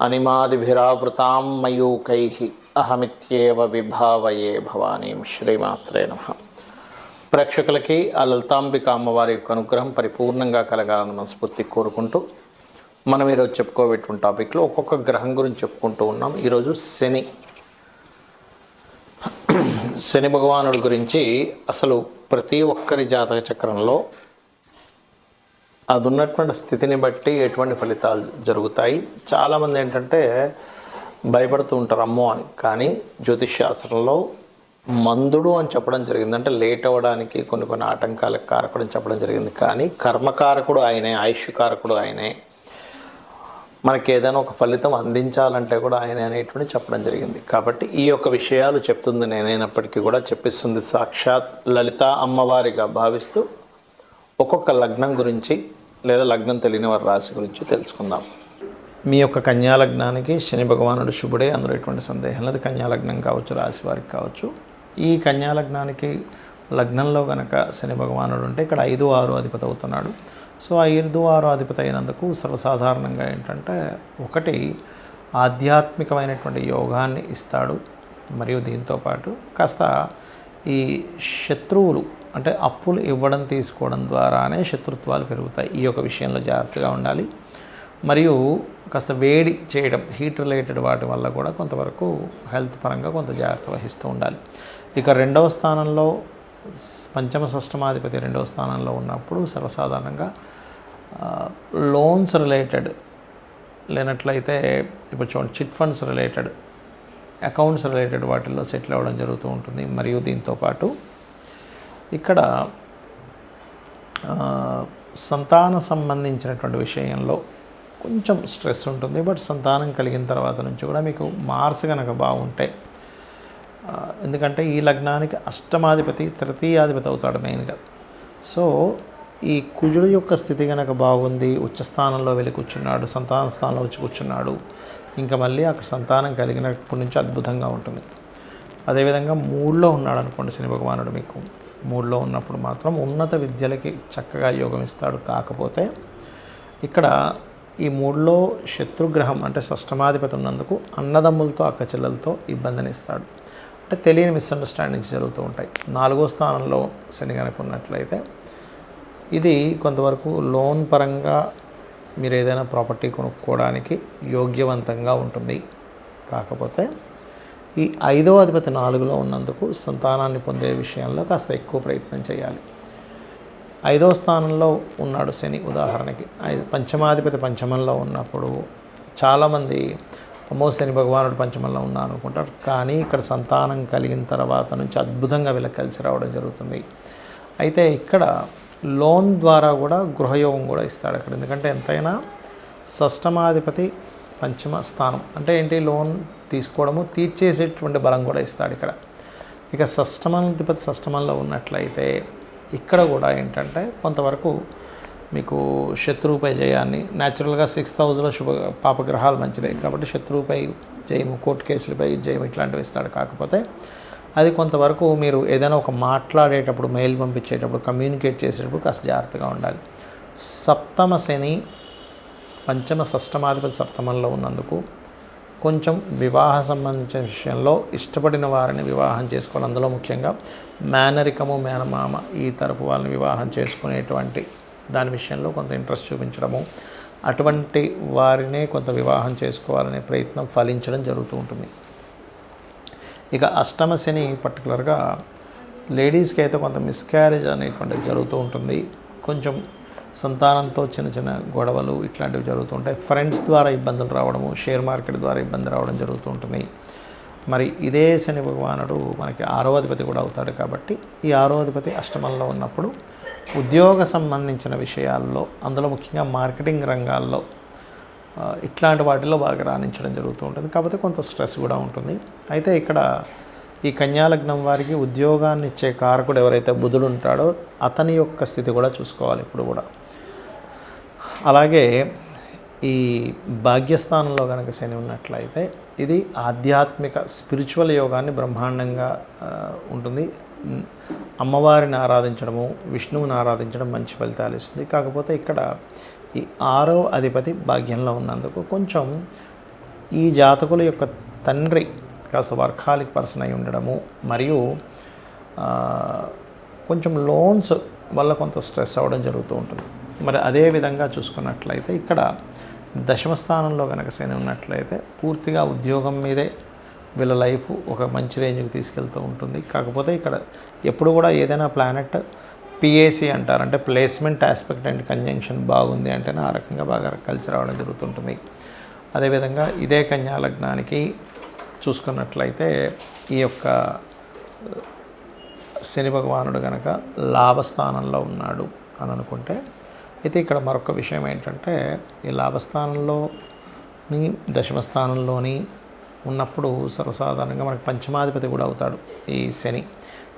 అనిమాదిభిరావృతాం మయూకై అహమిత్యేవ విభావయే భవానీం శ్రీమాత్రే నమ ప్రేక్షకులకి ఆ లలితాంబిక అమ్మవారి యొక్క అనుగ్రహం పరిపూర్ణంగా కలగాలని మనస్ఫూర్తి కోరుకుంటూ మనం ఈరోజు చెప్పుకోబెట్టిన టాపిక్లో ఒక్కొక్క గ్రహం గురించి చెప్పుకుంటూ ఉన్నాం. ఈరోజు శని. శని భగవానుడి గురించి అసలు ప్రతి ఒక్కరి జాతక చక్రంలో అది ఉన్నటువంటి స్థితిని బట్టి ఎటువంటి ఫలితాలు జరుగుతాయి. చాలామంది ఏంటంటే భయపడుతూ ఉంటారు అమ్మో అని. కానీ జ్యోతిష్ శాస్త్రంలో మందుడు అని చెప్పడం జరిగింది. అంటే లేట్ అవ్వడానికి కొన్ని కొన్ని ఆటంకాలకు కారకుడు అని చెప్పడం జరిగింది. కానీ కర్మకారకుడు ఆయనే ఆయుష్ కారకుడు ఆయనే. మనకి ఏదైనా ఒక ఫలితం అందించాలంటే కూడా ఆయన అనేటువంటి చెప్పడం జరిగింది. కాబట్టి ఈ యొక్క విషయాలు చెప్తుంది నేనైనప్పటికీ కూడా చెప్పిస్తుంది. సాక్షాత్ లలిత అమ్మవారిగా భావిస్తూ ఒక్కొక్క లగ్నం గురించి లేదా లగ్నం తెలియని వారి రాశి గురించి తెలుసుకుందాం. మీ యొక్క కన్యాలగ్నానికి శని భగవానుడు శుభుడే అందులో ఎటువంటి సందేహం లేదు. కన్యాలగ్నం కావచ్చు రాశి వారికి కావచ్చు. ఈ కన్యాలగ్నానికి లగ్నంలో కనుక శని భగవానుడు ఉంటే ఇక్కడ ఐదు ఆరు అధిపతి అవుతున్నాడు. సో ఆ ఐదు ఆరు అధిపతి అయినందుకు సర్వసాధారణంగా ఏంటంటే ఒకటి ఆధ్యాత్మికమైనటువంటి యోగాన్ని ఇస్తాడు. మరియు దీంతోపాటు కాస్త ఈ శత్రువులు అంటే అప్పులు ఇవ్వడం తీసుకోవడం ద్వారానే శత్రుత్వాలు పెరుగుతాయి. ఈ యొక్క విషయంలో జాగ్రత్తగా ఉండాలి. మరియు కాస్త వేడి చేయడం హీట్ రిలేటెడ్ వాటి వల్ల కూడా కొంతవరకు హెల్త్ పరంగా కొంత జాగ్రత్త వహిస్తూ ఉండాలి. ఇక రెండవ స్థానంలో పంచమ షష్టమాధిపతి రెండవ స్థానంలో ఉన్నప్పుడు సర్వసాధారణంగా లోన్స్ రిలేటెడ్ లేనట్లయితే ఇప్పుడు చూడండి chit funds related accounts related వాటిల్లో సెటిల్ అవ్వడం జరుగుతూ ఉంటుంది. మరియు దీంతోపాటు ఇక్కడ సంతాన సంబంధించినటువంటి విషయంలో కొంచెం స్ట్రెస్ ఉంటుంది. బట్ సంతానం కలిగిన తర్వాత నుంచి కూడా మీకు మార్స్ కనుక బాగుంటే ఎందుకంటే ఈ లగ్నానికి అష్టమాధిపతి తృతీయాధిపతి అవుతాడు మెయిన్గా. సో ఈ కుజుడు యొక్క స్థితి కనుక బాగుంది ఉచ్చ స్థానంలో వెళ్ళి కూర్చున్నాడు సంతాన స్థానంలో వచ్చి కూర్చున్నాడు ఇంకా మళ్ళీ అక్కడ సంతానం కలిగినప్పటి నుంచి అద్భుతంగా ఉంటుంది. అదేవిధంగా మూడులో ఉన్నాడు అనుకోండి శని భగవానుడు మీకు. మూడులో ఉన్నప్పుడు మాత్రం ఉన్నత విద్యలకి చక్కగా యోగం ఇస్తాడు. కాకపోతే ఇక్కడ ఈ మూడులో శత్రుగ్రహం అంటే షష్టమాధిపతి ఉన్నందుకు అన్నదమ్ములతో అక్కచెల్లెలతో ఇబ్బందిని ఇస్తాడు అంటే తెలియని మిస్అండర్స్టాండింగ్స్ జరుగుతూ ఉంటాయి. నాలుగో స్థానంలో శని కనుక ఉన్నట్లయితే ఇది కొంతవరకు లోన్ పరంగా మీరు ఏదైనా ప్రాపర్టీ కొనుక్కోవడానికి యోగ్యవంతంగా ఉంటుంది. కాకపోతే ఈ ఐదో అధిపతి నాలుగులో ఉన్నందుకు సంతానాన్ని పొందే విషయంలో కాస్త ఎక్కువ ప్రయత్నం చేయాలి. ఐదో స్థానంలో ఉన్నాడు శని ఉదాహరణకి. పంచమాధిపతి పంచమంలో ఉన్నప్పుడు చాలామంది అమ్మో శని భగవానుడు పంచమంలో ఉన్నాను అనుకుంటారు. కానీ ఇక్కడ సంతానం కలిగిన తర్వాత నుంచి అద్భుతంగా వీళ్ళకి కలిసి రావడం జరుగుతుంది. అయితే ఇక్కడ లోన్ ద్వారా కూడా గృహయోగం కూడా ఇస్తాడు అక్కడ. ఎందుకంటే ఎంతైనా షష్టమాధిపతి పంచమ స్థానం. అంటే ఏంటి? లోన్ తీసుకోవడము తీర్చేసేటువంటి బలం కూడా ఇస్తాడు ఇక్కడ. ఇక షష్టమాధిపతి షష్టమంలో ఉన్నట్లయితే ఇక్కడ కూడా ఏంటంటే కొంతవరకు మీకు శత్రువుపై జయాన్ని న్యాచురల్గా సిక్స్ థౌజండ్లో శుభ పాపగ్రహాలు మంచిదే కాబట్టి శత్రువుపై జయము కోర్టు కేసులపై జయం ఇట్లాంటివి ఇస్తాడు. కాకపోతే అది కొంతవరకు మీరు ఏదైనా ఒక మాట్లాడేటప్పుడు మెయిల్ పంపించేటప్పుడు కమ్యూనికేట్ చేసేటప్పుడు కాస్త జాగ్రత్తగా ఉండాలి. సప్తమ శని పంచమ షష్టమాధిపతి సప్తమంలో ఉన్నందుకు కొంచెం వివాహ సంబంధించిన విషయంలో ఇష్టపడిన వారిని వివాహం చేసుకోవాలి అందులో ముఖ్యంగా మేనరికము మేనమామ ఈ తరపు వాళ్ళని వివాహం చేసుకునేటువంటి దాని విషయంలో కొంత ఇంట్రెస్ట్ చూపించడము. అటువంటి వారినే కొంత వివాహం చేసుకోవాలనే ప్రయత్నం ఫలించడం జరుగుతూ ఉంటుంది. ఇక అష్టమ శని పర్టికులర్గా లేడీస్కి అయితే కొంత మిస్క్యారేజ్ అనేటువంటిది జరుగుతూ ఉంటుంది. కొంచెం సంతానంతో చిన్న చిన్న గొడవలు ఇట్లాంటివి జరుగుతుంటాయి ఫ్రెండ్స్ ద్వారా ఇబ్బందులు రావడము షేర్ మార్కెట్ ద్వారా ఇబ్బంది రావడం జరుగుతూ ఉంటుంది. మరి ఇదే శని భగవానుడు మనకి ఆరో అధిపతి కూడా అవుతాడు కాబట్టి ఈ ఆరోధిపతి అష్టమంలో ఉన్నప్పుడు ఉద్యోగ సంబంధించిన విషయాల్లో అందులో ముఖ్యంగా మార్కెటింగ్ రంగాల్లో ఇట్లాంటి వాటిలో బాగా రాణించడం జరుగుతూ ఉంటుంది. కాకపోతే కొంత స్ట్రెస్ కూడా ఉంటుంది. అయితే ఇక్కడ ఈ కన్యాలగ్నం వారికి ఉద్యోగాన్ని ఇచ్చే కారకుడు ఎవరైతే బుధుడు ఉంటాడో అతని యొక్క స్థితి కూడా చూసుకోవాలి ఇప్పుడు కూడా. అలాగే ఈ భాగ్యస్థానంలో కనుక శని ఉన్నట్లయితే ఇది ఆధ్యాత్మిక స్పిరిచువల్ యోగాన్ని బ్రహ్మాండంగా ఉంటుంది. అమ్మవారిని ఆరాధించడము విష్ణువుని ఆరాధించడం మంచి ఫలితాలు ఇస్తుంది. కాకపోతే ఇక్కడ ఈ ఆరో అధిపతి భాగ్యంలో ఉన్నందుకు కొంచెం ఈ జాతకుల యొక్క తండ్రి కాస్త వర్కాలిక్ పర్సన్ అయి ఉండడము మరియు కొంచెం లోన్స్ వల్ల కొంత స్ట్రెస్ అవ్వడం జరుగుతూ ఉంటుంది. మరి అదే విధంగా చూసుకున్నట్లయితే ఇక్కడ దశమ స్థానంలో కనుక శని ఉన్నట్లయితే పూర్తిగా ఉద్యోగం మీదే వీళ్ళ లైఫ్ ఒక మంచి రేంజ్కి తీసుకెళ్తూ ఉంటుంది. కాకపోతే ఇక్కడ ఎప్పుడు కూడా ఏదైనా ప్లానెట్ పిఏసి అంటారు. అంటే ప్లేస్మెంట్ ఆస్పెక్ట్ అండ్ కంజంక్షన్ బాగుంది అంటేనే ఆ రకంగా బాగా కలిసి రావడం జరుగుతుంటుంది. అదేవిధంగా ఇదే కన్యా లగ్నానికి చూసుకున్నట్లయితే ఈ యొక్క శని భగవానుడు కనుక లాభస్థానంలో ఉన్నాడు అని అనుకుంటే అయితే ఇక్కడ మరొక విషయం ఏంటంటే ఈ లాభస్థానంలోని దశమస్థానంలోని ఉన్నప్పుడు సర్వసాధారణంగా మనకి పంచమాధిపతి కూడా అవుతాడు ఈ శని.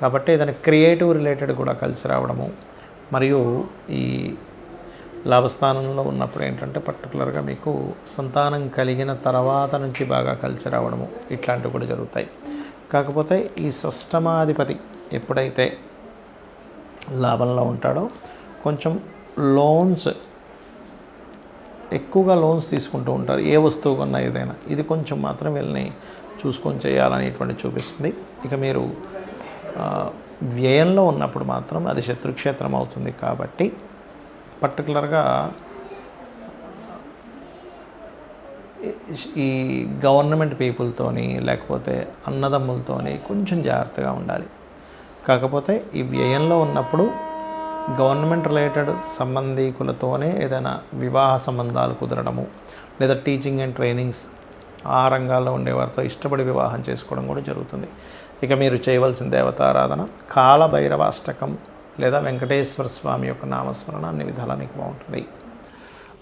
కాబట్టి దానికి క్రియేటివ్ రిలేటెడ్ కూడా కలిసి రావడము మరియు ఈ లాభస్థానంలో ఉన్నప్పుడు ఏంటంటే పర్టికులర్గా మీకు సంతానం కలిగిన తర్వాత నుంచి బాగా కలిసి రావడము ఇట్లాంటివి కూడా జరుగుతాయి. కాకపోతే ఈ సష్టమాధిపతి ఎప్పుడైతే లాభంలో ఉంటాడో కొంచెం లోన్స్ ఎక్కువగా లోన్స్ తీసుకుంటూ ఉంటారు. ఏ వస్తువు కొన్నా ఏదైనా. ఇది కొంచెం మాత్రం వీళ్ళని చూసుకొని చేయాలనేటువంటి చూపిస్తుంది. ఇక మీరు వ్యయంలో ఉన్నప్పుడు మాత్రం అది శత్రుక్షేత్రం అవుతుంది కాబట్టి పర్టికులర్గా ఈ గవర్నమెంట్ పీపుల్తోని లేకపోతే అన్నదమ్ములతోని కొంచెం జాగ్రత్తగా ఉండాలి. కాకపోతే ఈ వ్యయంలో ఉన్నప్పుడు గవర్నమెంట్ రిలేటెడ్ సంబంధీకులతోనే ఏదైనా వివాహ సంబంధాలు కుదరడము లేదా టీచింగ్ అండ్ ట్రైనింగ్స్ ఆ రంగాల్లో ఉండేవారితో ఇష్టపడి వివాహం చేసుకోవడం కూడా జరుగుతుంది. ఇక మీరు చేయవలసిన దేవతారాధన కాలభైరవ అష్టకం లేదా వెంకటేశ్వర స్వామి యొక్క నామస్మరణ అన్ని విధాలా మీకు బాగుంటుంది.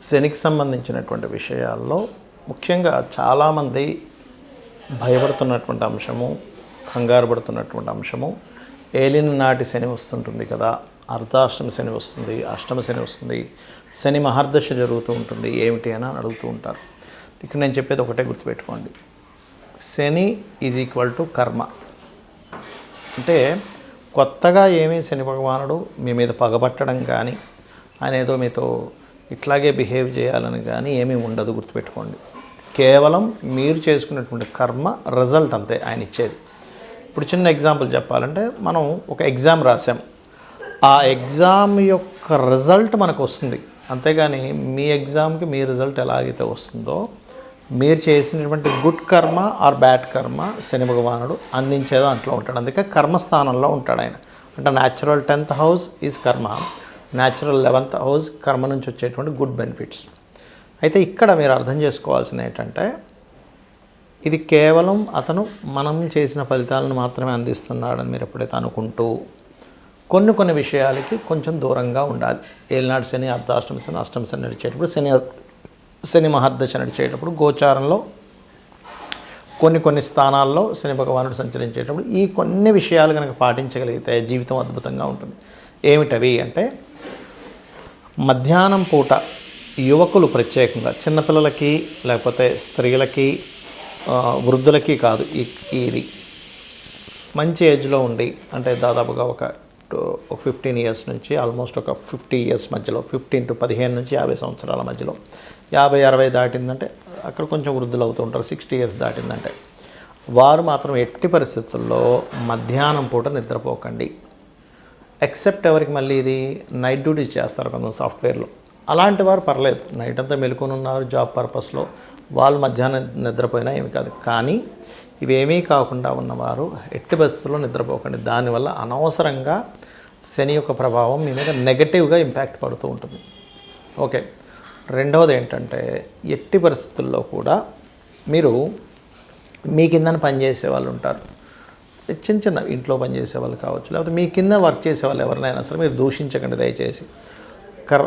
శనికి సంబంధించినటువంటి విషయాల్లో ముఖ్యంగా చాలామంది భయపడుతున్నటువంటి అంశము కంగారు పడుతున్నటువంటి అంశము ఏలిన నాటి శని వస్తుంటుంది కదా అర్ధాష్టమి శని వస్తుంది అష్టమ శని వస్తుంది శని మహర్దశ జరుగుతూ ఉంటుంది ఏమిటి అని అడుగుతూ ఉంటారు. ఇక్కడ నేను చెప్పేది ఒకటే గుర్తుపెట్టుకోండి. శని ఈజ్ ఈక్వల్ టు కర్మ. అంటే కొత్తగా ఏమీ శని భగవానుడు మీ మీద పగబట్టడం కానీ ఆయన ఏదో మీతో ఇట్లాగే బిహేవ్ చేయాలని కానీ ఏమీ ఉండదు గుర్తుపెట్టుకోండి. కేవలం మీరు చేసుకున్నటువంటి కర్మ రిజల్ట్ అంతే ఆయన ఇచ్చేది. ఇప్పుడు చిన్న ఎగ్జాంపుల్ చెప్పాలంటే మనం ఒక ఎగ్జామ్ రాసాం ఆ ఎగ్జామ్ యొక్క రిజల్ట్ మనకు వస్తుంది. అంతేగాని మీ ఎగ్జామ్కి మీ రిజల్ట్ ఎలాగైతే వస్తుందో మీరు చేసినటువంటి గుడ్ కర్మ ఆర్ బ్యాడ్ కర్మ శని భగవానుడు అందించే దాంట్లో ఉంటాడు. అందుకే కర్మస్థానంలో ఉంటాడు ఆయన. అంటే natural tenth house is karma natural eleventh house కర్మ నుంచి వచ్చేటువంటి గుడ్ బెనిఫిట్స్ అయితే ఇక్కడ మీరు అర్థం చేసుకోవాల్సింది ఏంటంటే ఇది కేవలం అతను మనం చేసిన ఫలితాలను మాత్రమే అందిస్తున్నాడని మీరు ఎప్పుడైతే అనుకుంటూ కొన్ని కొన్ని విషయాలకి కొంచెం దూరంగా ఉండాలి. ఏలినాడు శని అర్ధాష్టమి శని అష్టమి శని నడిచేటప్పుడు శని శని మహర్దశ నడిచేటప్పుడు గోచారంలో కొన్ని కొన్ని స్థానాల్లో శని భగవానుడు సంచరించేటప్పుడు ఈ కొన్ని విషయాలు కనుక పాటించగలిగితే జీవితం అద్భుతంగా ఉంటుంది. ఏమిటవి అంటే మధ్యాహ్నం పూట యువకులు ప్రత్యేకంగా చిన్నపిల్లలకి లేకపోతే స్త్రీలకి వృద్ధులకి కాదు ఈ- ఇది మంచి ఏజ్లో ఉండి అంటే దాదాపుగా ఒక ఒక ఫిఫ్టీన్ ఇయర్స్ నుంచి ఆల్మోస్ట్ ఒక ఫిఫ్టీ ఇయర్స్ మధ్యలో ఫిఫ్టీన్ టు పదిహేను నుంచి యాభై సంవత్సరాల మధ్యలో యాభై అరవై దాటిందంటే అక్కడ కొంచెం వృద్ధులు అవుతూ ఉంటారు సిక్స్టీ ఇయర్స్ దాటిందంటే. వారు మాత్రం ఎట్టి పరిస్థితుల్లో మధ్యాహ్నం పూట నిద్రపోకండి. ఎక్సెప్ట్ ఎవరికి మళ్ళీ ఇది? నైట్ డ్యూటీస్ చేస్తారు కొంత సాఫ్ట్వేర్లో అలాంటి వారు పర్లేదు. నైట్ అంతా మెలుకొని ఉన్నారు జాబ్ పర్పస్లో. వాళ్ళు మధ్యాహ్నం నిద్రపోయినా ఏమి కాదు. కానీ ఇవేమీ కాకుండా ఉన్నవారు ఎట్టి పరిస్థితుల్లో నిద్రపోకండి. దానివల్ల అనవసరంగా శని యొక్క ప్రభావం మీ మీద నెగటివ్గా ఇంపాక్ట్ పడుతూ ఉంటుంది. ఓకే. రెండవది ఏంటంటే ఎట్టి పరిస్థితుల్లో కూడా మీరు మీ కిందన పనిచేసే వాళ్ళు ఉంటారు. చిన్న చిన్న ఇంట్లో పనిచేసే వాళ్ళు కావచ్చు లేకపోతే మీ కింద వర్క్ చేసే వాళ్ళు ఎవరినైనా సరే మీరు దూషించకండి దయచేసి. కర్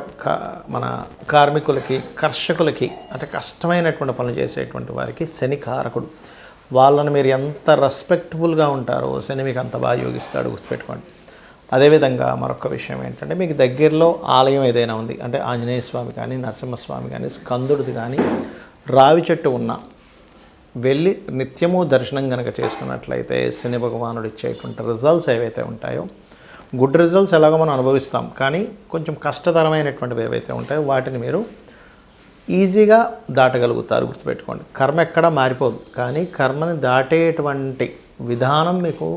మన కార్మికులకి కర్షకులకి అంటే కష్టమైనటువంటి పనులు చేసేటువంటి వారికి శని కారకుడు వాళ్ళని మీరు ఎంత రెస్పెక్ట్ఫుల్గా ఉంటారో శని మీకు అంత బాగా యోగిస్తాడు గుర్తుపెట్టుకోండి. అదేవిధంగా మరొక విషయం ఏంటంటే మీకు దగ్గరలో ఆలయం ఏదైనా ఉంది అంటే ఆంజనేయ స్వామి కానీ నరసింహస్వామి కానీ స్కందుడిది కానీ రావి చెట్టు ఉన్న వెళ్ళి నిత్యము దర్శనం కనుక చేసుకున్నట్లయితే శని భగవానుడు ఇచ్చేటువంటి రిజల్ట్స్ ఏవైతే ఉంటాయో గుడ్ రిజల్ట్స్ ఎలాగో మనం అనుభవిస్తాం. కానీ కొంచెం కష్టతరమైనటువంటివి ఏవైతే ఉంటాయో వాటిని మీరు ఈజీగా దాటగలుగుతారు గుర్తుపెట్టుకోండి. కర్మ ఎక్కడా మారిపోదు. కానీ కర్మని దాటేటువంటి విధానం మీకు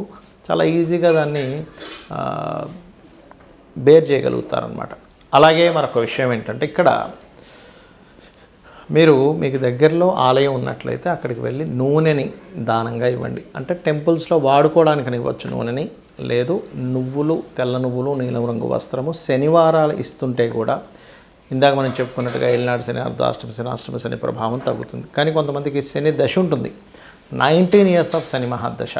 చాలా ఈజీగా దాన్ని బేర్ చేయగలుగుతారనమాట అలాగే మరొక విషయం ఏంటంటే ఇక్కడ మీరు మీకు దగ్గరలో ఆలయం ఉన్నట్లయితే అక్కడికి వెళ్ళి నూనెని దానంగా ఇవ్వండి. అంటే టెంపుల్స్లో వాడుకోవడానికి ఇవ్వచ్చు నూనెని. లేదు నువ్వులు తెల్ల నువ్వులు నీలం రంగు వస్త్రము శనివారాలు ఇస్తుంటే కూడా ఇందాక మనం చెప్పుకున్నట్టుగా ఏళ్ళనాడు శని అర్ధాష్టమి శని అష్టమి శని ప్రభావం తగ్గుతుంది. కానీ కొంతమందికి శని దశ ఉంటుంది. నైన్టీన్ ఇయర్స్ ఆఫ్ శని మహాదశ.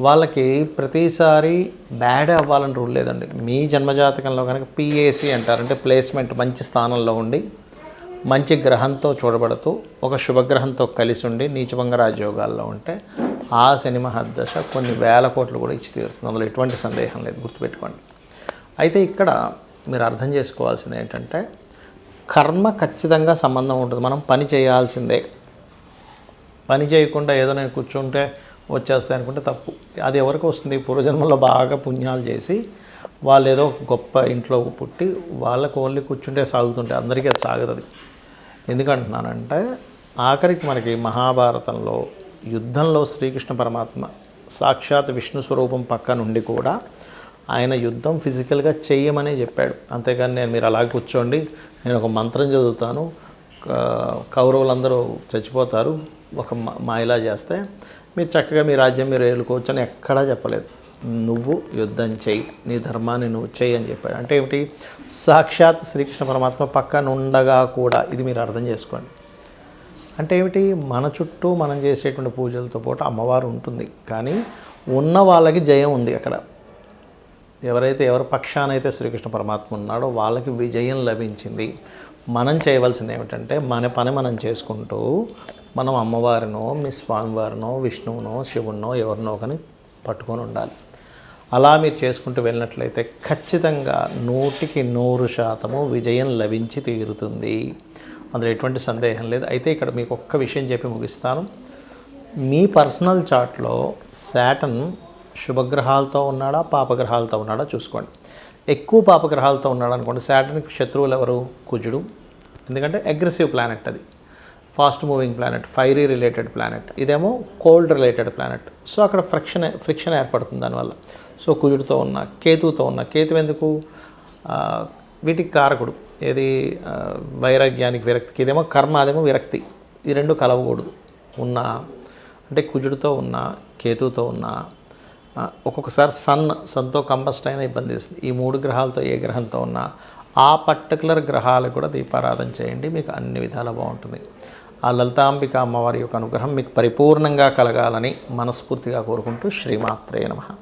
వాళ్ళకి ప్రతిసారి బ్యాడ్ అవ్వాలని రూల్ లేదండి. మీ జన్మజాతకంలో కనుక పిఏసి అంటారు అంటే ప్లేస్మెంట్ మంచి స్థానంలో ఉండి మంచి గ్రహంతో చూడబడుతూ ఒక శుభగ్రహంతో కలిసి ఉండి నీచభంగ రాజయోగాల్లో ఉంటే ఆ శని మహాదశ కొన్ని వేల కోట్లు కూడా ఇచ్చి తీరుతుంది. అందులో ఎటువంటి సందేహం లేదు. గుర్తుపెట్టుకోండి. అయితే ఇక్కడ మీరు అర్థం చేసుకోవాల్సింది ఏంటంటే కర్మ ఖచ్చితంగా సంబంధం ఉంటుంది. మనం పని చేయాల్సిందే. పని చేయకుండా ఏదో నేను కూర్చుంటే వచ్చేస్తాయి అనుకుంటే తప్పు. అది ఎవరికి వస్తుంది? పూర్వజన్మలో బాగా పుణ్యాలు చేసి వాళ్ళు ఏదో గొప్ప ఇంట్లో పుట్టి వాళ్ళకు ఓన్లీ కూర్చుంటే సాగుతుంటే అందరికీ అది సాగదు ఎందుకంటున్నానంటే ఆఖరికి మనకి మహాభారతంలో యుద్ధంలో శ్రీకృష్ణ పరమాత్మ సాక్షాత్ విష్ణు స్వరూపం పక్క నుండి కూడా ఆయన యుద్ధం ఫిజికల్గా చెయ్యమనే చెప్పాడు. అంతేకాని నేను మీరు అలా కూర్చోండి నేను ఒక మంత్రం చదువుతాను కౌరవులందరూ చచ్చిపోతారు ఒక మా ఇలా చేస్తే మీరు చక్కగా మీ రాజ్యం మీరు ఏలుకోవచ్చు అని ఎక్కడా చెప్పలేదు. నువ్వు యుద్ధం చేయి నీ ధర్మాన్ని నువ్వు చేయి అని చెప్పాడు. అంటే ఏమిటి? సాక్షాత్ శ్రీకృష్ణ పరమాత్మ పక్కన ఉండగా కూడా ఇది మీరు అర్థం చేసుకోండి. అంటే ఏమిటి? మన చుట్టూ మనం చేసేటువంటి పూజలతో పాటు అమ్మవారు ఉంటుంది. కానీ ఉన్న వాళ్ళకి జయం ఉంది అక్కడ. ఎవరైతే ఎవరి పక్షానైతే శ్రీకృష్ణ పరమాత్మ ఉన్నాడో వాళ్ళకి విజయం లభించింది. మనం చేయవలసింది ఏమిటంటే మన పని మనం చేసుకుంటూ మనం అమ్మవారినో మీ స్వామివారినో విష్ణువునో శివునో ఎవరినో కానీ పట్టుకొని ఉండాలి. అలా మీరు చేసుకుంటూ వెళ్ళినట్లయితే ఖచ్చితంగా నూటికి నూరు శాతము విజయం లభించి తీరుతుంది. అందులో ఎటువంటి సందేహం లేదు. అయితే ఇక్కడ మీకు ఒక్క విషయం చెప్పి ముగిస్తాను. మీ పర్సనల్ చార్ట్లో శాటన్ శుభగ్రహాలతో ఉన్నాడా పాపగ్రహాలతో ఉన్నాడా చూసుకోండి. ఎక్కువ పాపగ్రహాలతో ఉన్నాడు అనుకోండి శాటన్కి శత్రువులు ఎవరు? కుజుడు. ఎందుకంటే అగ్రెసివ్ ప్లానెట్ అది. Fast moving planet fiery related planet ఇదేమో కోల్డ్ రిలేటెడ్ ప్లానెట్ సో అక్కడ ఫ్రిక్షన్ ఫ్రిక్షన్ ఏర్పడుతుంది దానివల్ల. సో కుజుడితో ఉన్న కేతువుతో ఉన్న. కేతు ఎందుకు? వీటికి కారకుడు. ఏది వైరాగ్యానికి విరక్తికి ఇదేమో కర్మ అదేమో విరక్తి. ఈ రెండు కలవకూడదు. ఉన్న అంటే కుజుడితో ఉన్న కేతువుతో ఉన్న ఒక్కొక్కసారి సన్ సన్తో కంబస్ట్ అయినా ఇబ్బంది ఇస్తుంది ఈ మూడు గ్రహాలతో ఏ గ్రహంతో ఉన్నా ఆ పర్టికులర్ గ్రహాలకు కూడా దీపారాధన చేయండి మీకు అన్ని విధాలు బాగుంటుంది. ఆ లలితాంబిక అమ్మవారి యొక్క అనుగ్రహం మీకు పరిపూర్ణంగా కలగాలని మనస్ఫూర్తిగా కోరుకుంటూ శ్రీమాత్రే నమ.